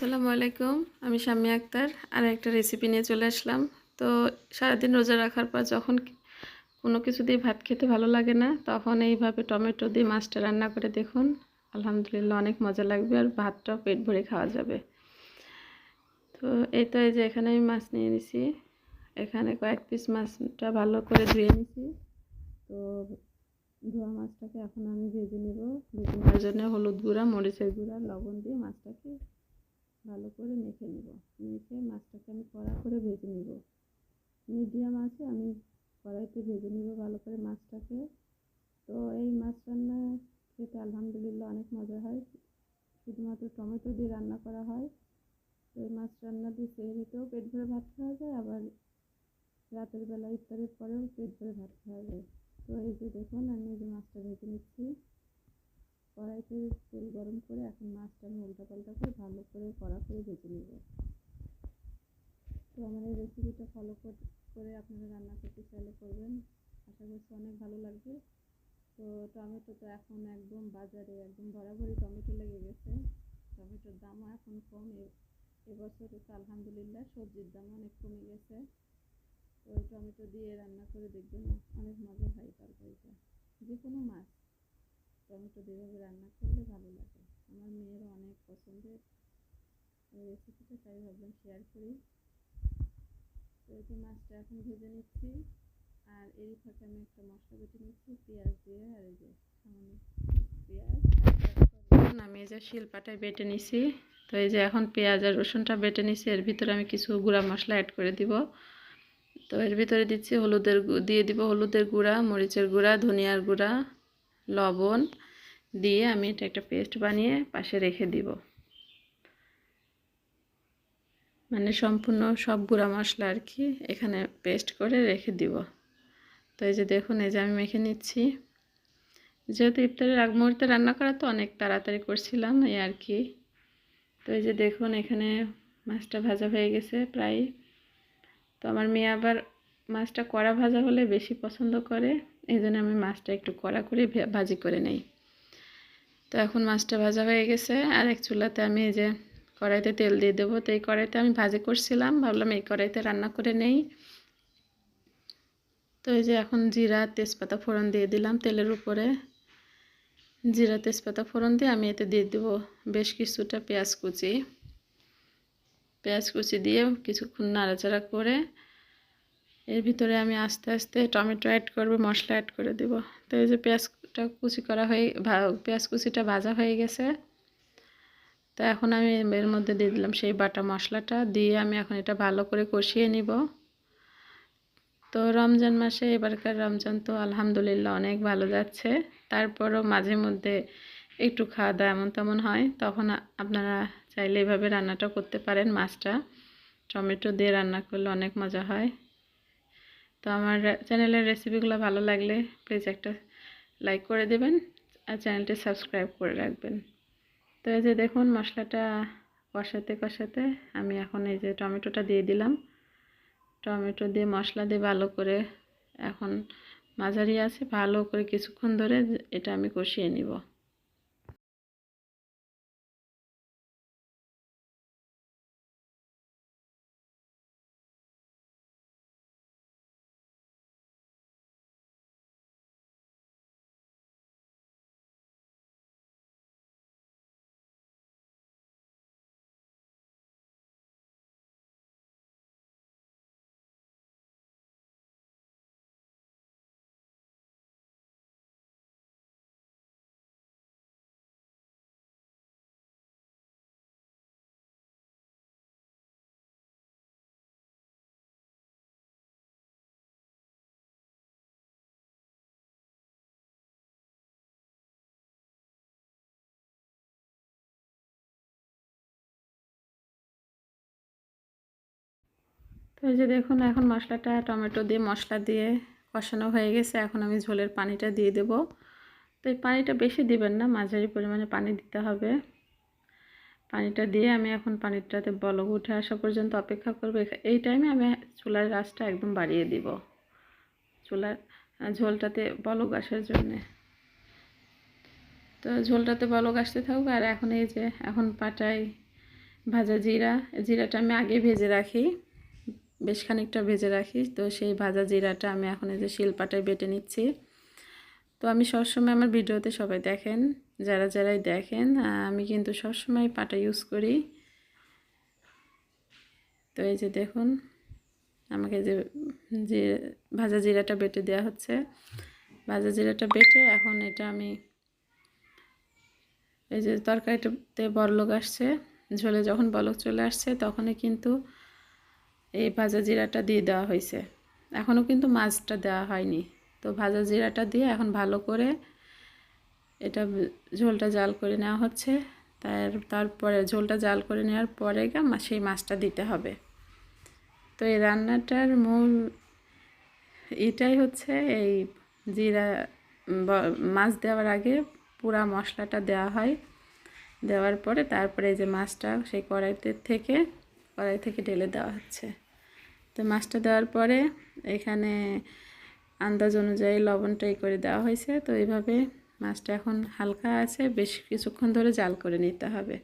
আসসালামু আলাইকুম, আমি শাম্মী আক্তার, আর একটা রেসিপি নিয়ে চলে আসলাম। তো সারাদিন রোজা রাখার পর যখন কোনো কিছু দিয়ে ভাত খেতে ভালো লাগে না, তখন এইভাবে টমেটো দিয়ে মাছটা রান্না করে দেখুন, আলহামদুলিল্লাহ অনেক মজা লাগবে আর ভাতটাও পেট ভরে খাওয়া যাবে। তো এই তো এই যে এখানে আমি মাছ নিয়ে নিছি, এখানে কয়েক পিস মাছটা ভালো করে ধুয়ে নিছি। তো ধোয়া মাছটাকে এখন আমি ভেজে নেব, ভেজে নেওয়ার জন্য হলুদ গুঁড়া, মরিচের গুঁড়া, লবণ দিয়ে মাছটাকে ভালো করে মেখে নেব। মেখে মাছটাকে আমি কড়া করে ভেজে নেব। মিডিয়াম আছে, আমি কড়াইতে ভেজে নেব ভালো করে মাছটাকে। তো এই মাছ রান্না খেতে আলহামদুলিল্লাহ অনেক মজা হয়। শুধুমাত্র টমেটো দিয়ে রান্না করা হয়। তো এই মাছ রান্না দিয়ে সেহরিতেও পেট ভরে ভাত খাওয়া যায়, আবার রাতের বেলা ইফতারের পরেও পেট ভরে ভাত খাওয়া যায়। তো এই যে দেখুন, আমি এই যে মাছটা ভেজে নিচ্ছি। কড়াইতে তেল গরম করে এখন মাছটা আমি উল্টা পাল্টা করে ভালো করে কড়া করে ভেজে নেব। তো আমার এই রেসিপিটা ফলো করে আপনারা রান্না করতে চাইলে করবেন। আশা করছি অনেক ভালো লাগবে। তো টমেটো তো এখন একদম বাজারে একদম বরাবরই টমেটো লেগে গেছে। টমেটোর দামও এখন কম। এবছরে তো আলহামদুলিল্লাহ সবজির দাম অনেক কমে গেছে। তো টমেটো দিয়ে রান্না করে দেখবেন অনেক মজা হয় তরকারিটা। যে কোনো মাছ। টমেটো দিয়ে রান্না করলে ভালো লাগে। আমার মেয়েরও অনেক পছন্দের রেসিপিটা তাই ভাবলাম শেয়ার করি। তো এই মাছটা এখন ভেজে নিচ্ছি। আর এরই ফাঁকে আমি একটা মশলা বেটে নিচ্ছি, পেঁয়াজ দিয়ে। আর এই যে সামান্য পেঁয়াজ আমি এই যে শিলপাটায় বেটে নিছি। তো এই যে এখন পেঁয়াজ আর রসুনটা বেটে নিছি। এর ভিতরে আমি কিছু গুঁড়া মশলা অ্যাড করে দিব। তো এর ভিতরে দিচ্ছি হলুদের দিয়ে দিব হলুদের গুঁড়া, মরিচের গুঁড়া, ধনিয়ার গুঁড়া, লবণ। দিয়ে আমি এটা একটা পেস্ট বানিয়ে পাশে রেখে দিব। মানে সম্পূর্ণ সব গুঁড়া মশলা আর কি এখানে পেস্ট করে রেখে দিব। তো এই যে দেখুন, এই যে আমি মেখে নিচ্ছি। যেহেতু ইফতারের আগ মুহূর্তে রান্না করা তো অনেক তাড়াতাড়ি করছিলাম এই আর কি। তো এই যে দেখুন, এখানে মাছটা ভাজা হয়ে গেছে প্রায়। তো আমার মেয়ে আবার মাছটা কড়া ভাজা হলে বেশি পছন্দ করে। এই জন্য আমি মাছটা একটু কড়া করে ভাজি করে নেই। তো এখন মাছটা ভাজা হয়ে গেছে। আর এক চুলাতে আমি এই যে কড়াইতে তেল দিয়ে দেবো। তো এই কড়াইতে আমি ভাজি করছিলাম। ভাবলাম এই কড়াইতে রান্না করে নেই। তো এই যে এখন জিরা, তেজপাতা ফোড়ন দিয়ে দিলাম তেলের উপরে। জিরা, তেজপাতা ফোড়ন দিয়ে আমি এতে দিয়ে দেবো বেশ কিছুটা পেঁয়াজ কুচি। পেঁয়াজ কুচি দিয়ে কিছুক্ষণ নাড়াচাড়া করে এর ভিতরে আমি আস্তে আস্তে টমেটো অ্যাড করব, মশলা অ্যাড করে দেব। তো এই যে পেঁয়াজটা কুচি করা হয়ে পেঁয়াজ কুচিটা ভাজা হয়ে গেছে। তো এখন আমি এর মধ্যে দিয়ে দিলাম সেই বাটা মশলাটা, দিয়ে আমি এখন এটা ভালো করে কষিয়ে নিব। তো রমজান মাসে এবারকার রমজান তো আলহামদুলিল্লাহ অনেক ভালো যাচ্ছে। তারপরও মাঝে মধ্যে একটু খাওয়া দাওয়া এমন তেমন হয়, তখন আপনারা চাইলে এভাবে রান্নাটা করতে পারেন মাছটা। টমেটো দিয়ে রান্না করলে অনেক মজা হয়। তো আমার চ্যানেলের রেসিপিগুলো ভালো লাগলে প্লিজ একটা লাইক করে দেবেন আর চ্যানেলটি সাবস্ক্রাইব করে রাখবেন। তো এই যে দেখুন মশলাটা কষাতে কষাতে আমি এখন এই যে টমেটোটা দিয়ে দিলাম। টমেটো দিয়ে মশলা দিয়ে ভালো করে এখন মাঝারি আছে, ভালো করে কিছুক্ষণ ধরে এটা আমি কষিয়ে নিব। তো এই যে দেখুন, এখন মশলাটা টমেটো দিয়ে মশলা দিয়ে কষানো হয়ে গেছে। এখন আমি ঝোলের পানিটা দিয়ে দেব। তো এই পানিটা বেশি দিবেন না, মাঝারি পরিমাণে পানি দিতে হবে। পানিটা দিয়ে আমি এখন পানিটাতে বলক উঠে আসা পর্যন্ত অপেক্ষা করব। এই টাইমে আমি চুলার রাসটা একদম বাড়িয়ে দিব। চুলার ঝোলটাতে বলক আসার জন্যে। তো ঝোলটাতে বলক আসতে থাকুক। আর এখন এই যে, এখন পাটাই ভাজা জিরা, জিরাটা আমি আগে ভেজে রাখি। বেশ খানিকটা ভেজে রাখি। তো সেই ভাজা জিরাটা আমি এখন এই যে শিলপাটায় বেটে নিচ্ছি। তো আমি সবসময় আমার ভিডিওতে সবাই দেখেন, যারা যারাই দেখেন আমি কিন্তু সবসময় পাটা ইউজ করি। তো এই যে দেখুন, আমাকে যে যে ভাজা জিরাটা বেটে দেওয়া হচ্ছে, ভাজা জিরাটা বেটে এখন এটা আমি এই যে তরকারিটাতে বরলোক আসছে, ঝোলে যখন বলক চলে আসছে, তখনই কিন্তু এই ভাজা জিরাটা দিয়ে দেওয়া হয়েছে। এখনও কিন্তু মাছটা দেওয়া হয়নি। তো ভাজা জিরাটা দিয়ে এখন ভালো করে এটা ঝোলটা জাল করে নেওয়া হচ্ছে। তার, তারপরে ঝোলটা জাল করে নেওয়ার পরে গা সেই মাছটা দিতে হবে। তো এই রান্নাটার মূল এটাই হচ্ছে এই জিরা মাছ দেওয়ার আগে পুরা মশলাটা দেওয়া হয়। দেওয়ার পরে তারপরে যে মাছটা সেই কড়াইতে থেকে কড়াই থেকে ঢেলে দেওয়া হচ্ছে। তো মাছটা দেওয়ার পরে এখানে আন্দাজ অনুযায়ী লবণটাই করে দেওয়া হয়েছে। তো এইভাবে মাছটা এখন হালকা আছে, বেশ কিছুক্ষণ ধরে জাল করে নিতে হবে।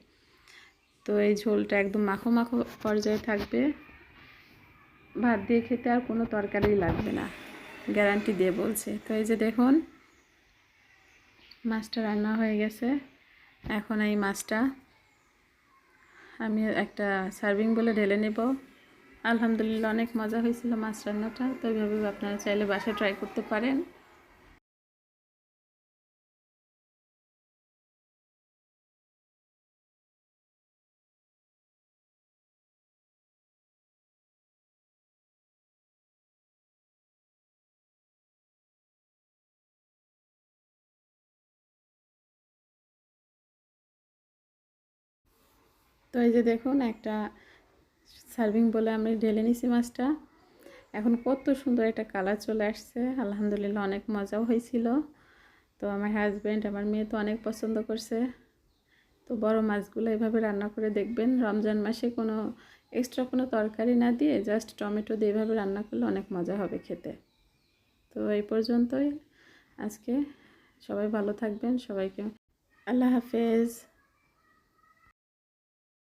তো এই ঝোলটা একদম মাখো মাখো পর্যায়ে থাকবে। ভাত দিয়ে খেতে আর কোনো তরকারি লাগবে না, গ্যারান্টি দিয়ে বলছে। তো এই যে দেখুন, মাছটা রান্না হয়ে গেছে। এখন এই মাছটা আমি একটা সার্ভিং বলে ঢেলে নেব। আলহামদুলিল্লাহ অনেক মজা হয়েছিল মাছ রান্নাটা। তো এইভাবে আপনারা চাইলে বাসায় ট্রাই করতে পারেন। তো এই যে দেখুন, একটা সার্ভিং বলে আমি ঢেলে নিছি মাছটা। এখন কত সুন্দর একটা কালার চলে আসছে। আলহামদুলিল্লাহ অনেক মজাও হয়েছিল। তো আমার হাজব্যান্ড আমার মেয়ে তো অনেক পছন্দ করছে। তো বড় মাছগুলো এভাবে রান্না করে দেখবেন। রমজান মাসে কোনো এক্সট্রা কোনো তরকারি না দিয়ে জাস্ট টমেটো দিয়ে এভাবে রান্না করলে অনেক মজা হবে খেতে। তো এই পর্যন্তই। আজকে সবাই ভালো থাকবেন। সবাইকে আল্লাহ হাফেজ।